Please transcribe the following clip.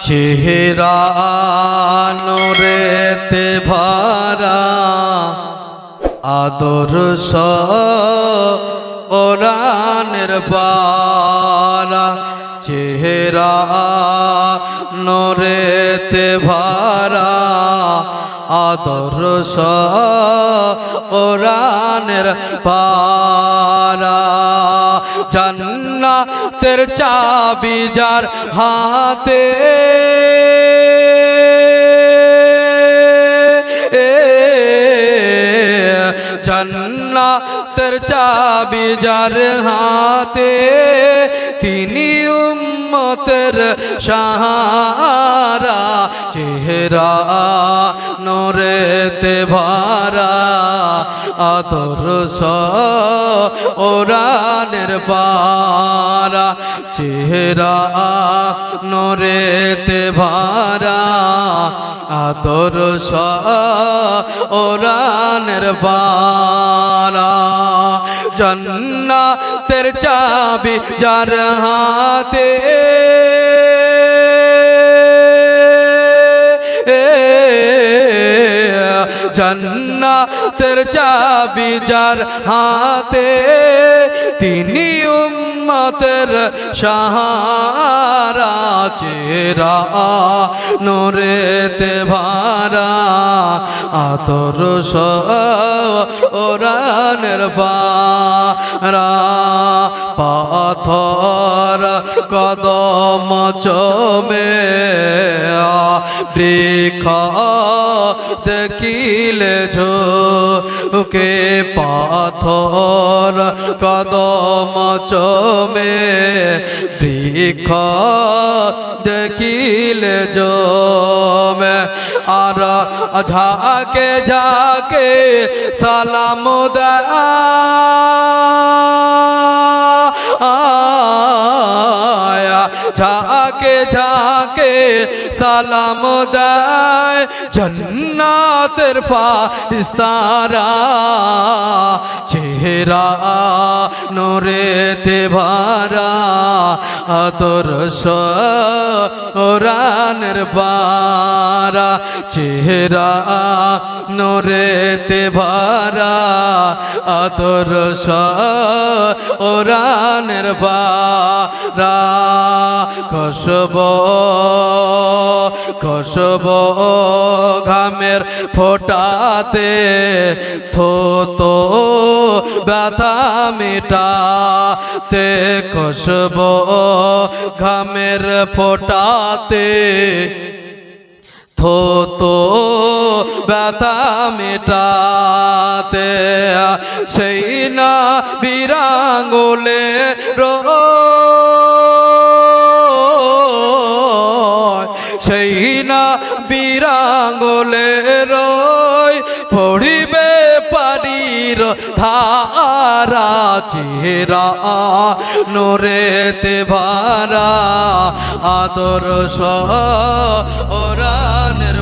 চেহারা নরেতে ভারা আদর্শ ওরানের পারা। চেহারা নরেতে ভরা আদর্শ ওরানের পারা। জান্নাতের চাবি যার হাতে। জান্নাতের চাবি যার হাতে। তিনি উম্মতের সাহারা। চেহারা, নোরেতে ভরা আদর্শ ওরানের পারা চেহারা, নোরেতে ভরা আদর্শ ওরানের পারা জন্নাতের চাবি যার হাতে জন্নাতের চাবি যার হাতে তিনি উম্মতের সাহারা চেরা নোরেতে ভারা আদর্শ ওরানের পারা। পাথর কদম চমে বৃক্ষ দেখিলে ঝোকে পাথর কদম চমে বৃক্ষ দেখিলে জমে আর ঝাকে ঝাকে সালাম দেয়া। ঝাকে ঝাকে সালাম দেয় জন্নাতের ফারিস্তারা। চেহারা নোরেতে ভারা আদর্শ ওরানের পারা। চেহারা নোরেতে ভারা আদর্শ ওরানের পারা। খসব খসব ঘামের ফোটাতে থো ব্যথা মেটাতে খসব ঘামের ফোটাতে থো তো ব্যথা মেটাতে সেই না বিরাঙ্গুলে রো সেই না বিরাঙ্গলে রয় পড়িবে পারির ধারা চেরা নোরেতে ভারা আদর্শ ওরানের